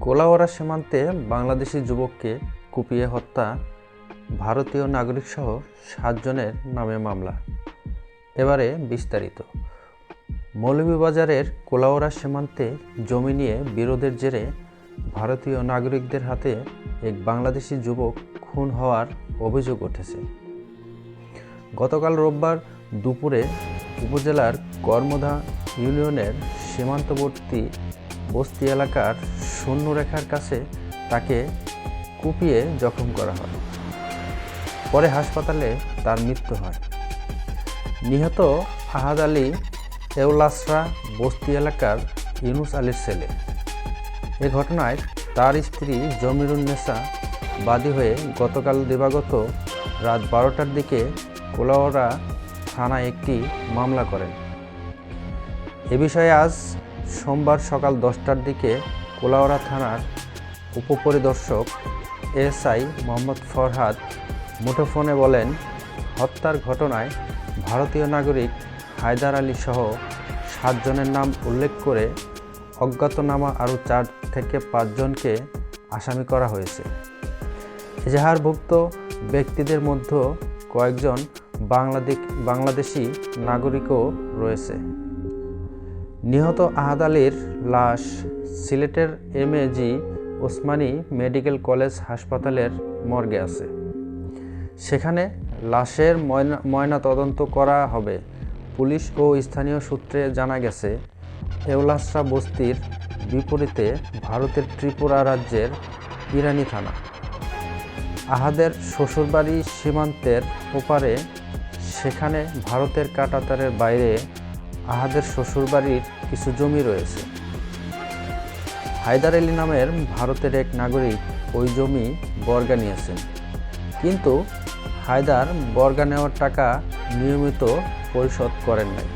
কোলাওয়ারা সীমান্তে বাংলাদেশি যুবককে কুপিয়ে হত্যা, ভারতীয় নাগরিকসহ সাতজনের নামে মামলা। এবারে বিস্তারিত। মৌলভীবাজারের কোলাওয়ারা সীমান্তে জমি নিয়ে বিরোধের জেরে ভারতীয় নাগরিকদের হাতে এক বাংলাদেশি যুবক খুন হওয়ার অভিযোগ উঠেছে। গতকাল রোববার দুপুরে উপজেলার কর্মধা ইউনিয়নের সীমান্তবর্তী বস্তি এলাকার শূন্যরেখার কাছে তাকে কুপিয়ে জখম করা হয়। পরে হাসপাতালে তার মৃত্যু হয়। নিহত আহাদ আলী এওলাসরা বস্তি এলাকার ইউনুস আলীর ছেলে। এ ঘটনায় তার স্ত্রী জমিরুন্নেসা বাদী হয়ে গতকাল দিবাগত রাত বারোটার দিকে কোলাওয়ারা থানায় একটি মামলা করেন। এ বিষয়ে আজ সোমবার সকাল দশটার দিকে কোলাওয়ারা থানার উপপরিদর্শক এসআই মোহাম্মদ ফরহাদ মুঠোফোনে বলেন, হত্যার ঘটনায় ভারতীয় নাগরিক হায়দার আলী সহ সাতজনের নাম উল্লেখ করে অজ্ঞাতনামা আরও চার থেকে পাঁচজনকে আসামি করা হয়েছে। এজাহারভুক্ত ব্যক্তিদের মধ্যে কয়েকজন বাংলাদেশ বাংলাদেশি নাগরিকও রয়েছে। নিহত আহাদ আলীর লাশ সিলেটের এমএজি ওসমানী মেডিকেল কলেজ হাসপাতালের মর্গে আছে। সেখানে লাশের ময়না ময়না তদন্ত করা হবে। পুলিশ ও স্থানীয় সূত্রে জানা গেছে, এওলাসরা বস্তির বিপরীতে ভারতের ত্রিপুরা রাজ্যের ইরানি থানা। আহাদের শ্বশুরবাড়ি সীমান্তের ওপারে সেখানে ভারতের কাটাতারের বাইরে আহাদের শ্বশুরবাড়ির কিছু জমি রয়েছে। হায়দার আলী নামের ভারতের এক নাগরিক ওই জমি বর্গা নিয়েছেন। কিন্তু হায়দার বর্গা নেওয়ার টাকা নিয়মিত পরিশোধ করেন নাই।